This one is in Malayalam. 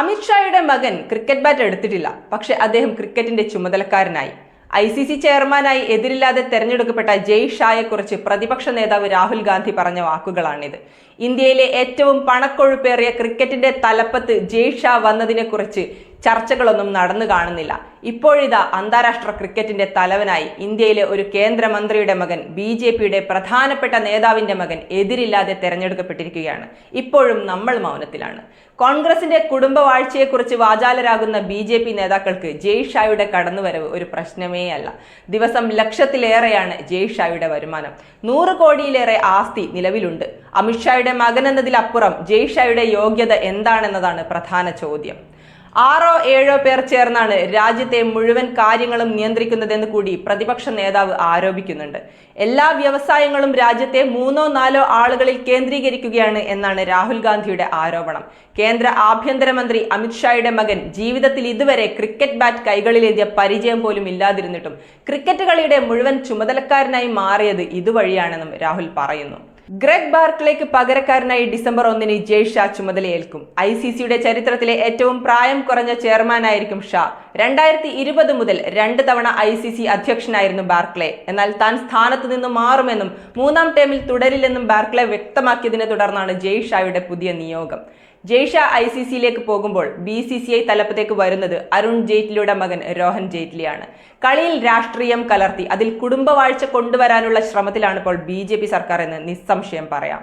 അമിത്ഷായുടെ മകൻ ക്രിക്കറ്റ് ബാറ്റ് എടുത്തിട്ടില്ല. പക്ഷെ അദ്ദേഹം ക്രിക്കറ്റിന്റെ ചുമതലക്കാരനായി. ഐ സി സി ചെയർമാനായി എതിരില്ലാതെ തെരഞ്ഞെടുക്കപ്പെട്ട ജയ് ഷായെക്കുറിച്ച് പ്രതിപക്ഷ നേതാവ് രാഹുൽ ഗാന്ധി പറഞ്ഞ വാക്കുകളാണിത്. ഇന്ത്യയിലെ ഏറ്റവും പണക്കൊഴുപ്പേറിയ ക്രിക്കറ്റിന്റെ തലപ്പത്ത് ജയ് ഷാ വന്നതിനെക്കുറിച്ച് ചർച്ചകളൊന്നും നടന്നു കാണുന്നില്ല. ഇപ്പോഴിതാ അന്താരാഷ്ട്ര ക്രിക്കറ്റിന്റെ തലവനായി ഇന്ത്യയിലെ ഒരു കേന്ദ്രമന്ത്രിയുടെ മകൻ ബി ജെ പിയുടെ പ്രധാനപ്പെട്ട നേതാവിന്റെ മകൻ എതിരില്ലാതെ തെരഞ്ഞെടുക്കപ്പെട്ടിരിക്കുകയാണ്. ഇപ്പോഴും നമ്മൾ മൗനത്തിലാണ്. കോൺഗ്രസിന്റെ കുടുംബവാഴ്ചയെക്കുറിച്ച് വാചാലരാകുന്ന ബി ജെ പി നേതാക്കൾക്ക് ജയ് ഷായുടെ കടന്നുവരവ് ഒരു പ്രശ്നമേ അല്ല. ദിവസം ലക്ഷത്തിലേറെയാണ് ജയ് ഷായുടെ വരുമാനം. നൂറ് കോടിയിലേറെ ആസ്തി നിലവിലുണ്ട്. അമിത്ഷായുടെ മകൻ എന്നതിലപ്പുറം ജയ് ഷായുടെ യോഗ്യത എന്താണെന്നതാണ് പ്രധാന ചോദ്യം. ആറോ ഏഴോ പേർ ചേർന്നാണ് രാജ്യത്തെ മുഴുവൻ കാര്യങ്ങളും നിയന്ത്രിക്കുന്നതെന്ന് കൂടി പ്രതിപക്ഷ നേതാവ് ആരോപിക്കുന്നുണ്ട്. എല്ലാ വ്യവസായങ്ങളും രാജ്യത്തെ മൂന്നോ നാലോ ആളുകളിൽ കേന്ദ്രീകരിക്കുകയാണ് എന്നാണ് രാഹുൽ ഗാന്ധിയുടെ ആരോപണം. കേന്ദ്ര ആഭ്യന്തരമന്ത്രി അമിത്ഷായുടെ മകൻ ജീവിതത്തിൽ ഇതുവരെ ക്രിക്കറ്റ് ബാറ്റ് കൈകളിലേന്തിയ പരിചയം പോലും ഇല്ലാതിരുന്നിട്ടും ക്രിക്കറ്റ് കളിയുടെ മുഴുവൻ ചുമതലക്കാരനായി മാറിയത് ഇതുവഴിയാണെന്നും രാഹുൽ പറയുന്നു. ഗ്രെഗ് ബാർക്കിലേക്ക് പകരക്കാരനായി ഡിസംബർ ഒന്നിന് ജയ് ഷാ ചുമതലയേൽക്കും. ഐ സി സിയുടെ ചരിത്രത്തിലെ ഏറ്റവും പ്രായം കുറഞ്ഞ ചെയർമാനായിരിക്കും ഷാ. രണ്ടായിരത്തി ഇരുപത് മുതൽ രണ്ട് തവണ ഐ സി സി അധ്യക്ഷനായിരുന്നു ബാർക്ലെ. എന്നാൽ താൻ സ്ഥാനത്ത് നിന്ന് മാറുമെന്നും മൂന്നാം ടേമിൽ തുടരില്ലെന്നും ബാർക്ലെ വ്യക്തമാക്കിയതിനെ തുടർന്നാണ് ജയ് ഷായുടെ പുതിയ നിയോഗം. ജയ്ഷ ഐ സി സിയിലേക്ക് പോകുമ്പോൾ ബി സി സി ഐ തലപ്പത്തേക്ക് വരുന്നത് അരുൺ ജെയ്റ്റ്ലിയുടെ മകൻ രോഹൻ ജെയ്റ്റ്ലിയാണ്. കളിയിൽ രാഷ്ട്രീയം കലർത്തി അതിൽ കുടുംബവാഴ്ച കൊണ്ടുവരാനുള്ള ശ്രമത്തിലാണ് ഇപ്പോൾ ബി സർക്കാർ എന്ന് നിസ്സംശയം പറയാം.